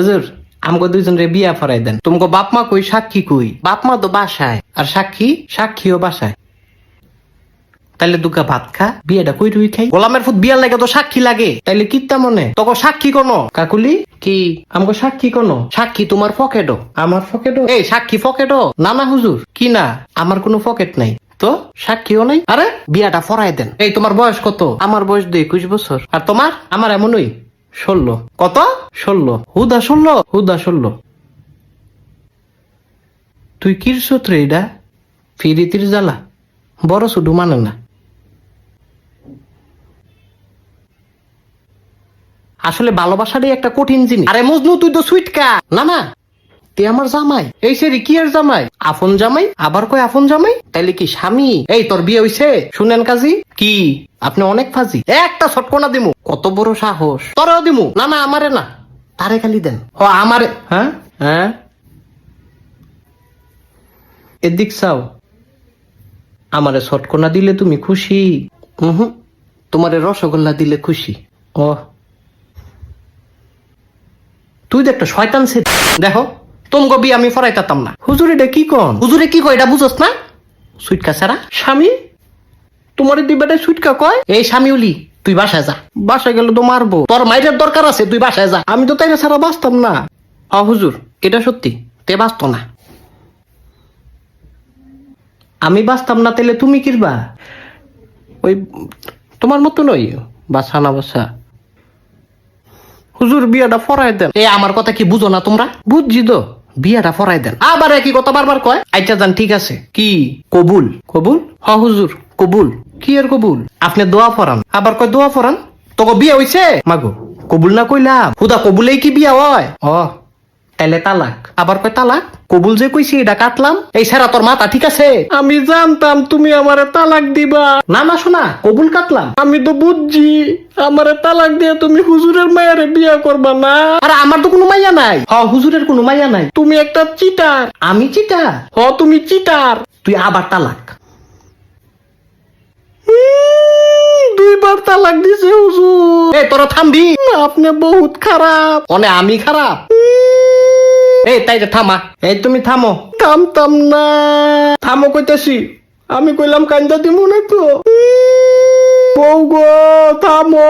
হুজুর আমগো দুইজন রে বিয়া ফরাই দেন। তোমাকে বাপ মা কই সাক্ষী কই? বাপ মা তো বাসায় আর সাক্ষী সাক্ষীও বাসায়। তাইলে দুগা ভাত খা বিয়েটা কই রুই খাই? গোলামের ফুট বিয়ার লাগে তো সাক্ষী লাগে। তাইলে কিত্তা মনে? তোকে সাক্ষী কোন? কাকুলি? কি? আমগো সাক্ষী কোন? সাক্ষী তোমার পকেটও। আমার পকেটও? এই সাক্ষী পকেটও? না না হুজুর কি না? আমার কোনো পকেট নাই। তো সাক্ষীও নাই? আরে বিয়াটা ফরাই দেন। এই তোমার বয়স কত? আমার বয়স দুই একুশ বছর। আর তোমার? আমার এমনই। ষোলো। কত? ষোলো। হুদা ষোলো? হুদা ষোলো। তুই কির সূত্রে এটা? ফিরিতির জ্বালা। বড় শুধু মানে না। আসলে ভালোবাসাটাই একটা কঠিন জিনিস। আরে মজনু, তুই তো সুইটকা না না। তুই আমার জামাই? এই সে কি আর জামাই? আপন জামাই? আবার কই আপন জামাই? তাইলে কি স্বামী? এই, তোর বিয়ে হইছে? শুনেন কাজী। কি? আপনি অনেক ফাজি। একটা ছটকনা দিমু। কত বড় সাহস। তোরও দিমু। না না, আমারে না। তারে খালি দেন। ও, আমারে। হ্যাঁ? হ্যাঁ? এদিক চাও। আমারে ছটকনা দিলে তুমি খুশি? হুম তোমারে রসগোল্লা দিলে খুশি। ও। তুই তো একটা শয়তান সে দেখো। তোমগো বিয়ে আমি ফরাইতাম না। হুজুর এটা কি কন? হুজুরে কি কয় এটা বুঝোস না? সুইটকা সারা স্বামী? তোমার দিবেটা সুইটকা কয়? এই স্বামী তুই বাসায় যা। বাসায় গেলে তো মারবো। তোর মাইরের দরকার আছে তুই বাসায় যা। আমি তো তাইলে ছাড়া বাঁচতাম না। অ হুজুর এটা সত্যি তে বাঁচত না। আমি বাঁচতাম না তাহলে তুমি কিরবা? ওই তোমার মতো নই বাসা না বাসা হুজুর বিয়াটা ফরাই দেন। এ আমার কথা কি বুঝো না তোমরা? বুঝছি তো। বিয়াটা ফরাই দেন। আবার একই কথা বারবার কয় আচ্ছা যান ঠিক আছে। কি? কবুল। কবুল? হ হুজুর। কবুল। কি আর কবুল? আপনি দোয়া ফরান। আবার কয় দোয়া ফরান? তোকে বিয়া হইছে? মাগো কবুল না কইলাম। হুদা কবুলেই কি বিয়া হয়? ও তাইলে তালাক। আবার কয় তালাক? কবুল যে কইছি এটা কাটলাম। এই সারা তোর মাথা ঠিক আছে? আমি জানতাম তুমি আমারে তালাক দিবা। না না শোনা কবুল কাটলাম। আমি তো বুঝছি আমারে তালাক দিয়ে তুমি হুজুরের মায়ের বিয়ে করবা না। আরে আমার তো কোনো মাইয়া নাই। হ হুজুরের কোনো মাইয়া নাই। তুমি একটা চিটার। আমি চিটার? হ তুমি চিটার। তুই আবার তালাক। দুইবার তালাক দিছে হুজুর। এ তোরা থামবি। আপনি বহুত খারাপ। অনে আমি খারাপ। এই তাই থামা। এই তুমি থামো। থামতাম না। থামো কইতাছি। আমি কইলাম কান্দা দিমু না তো। বউ গো থামো।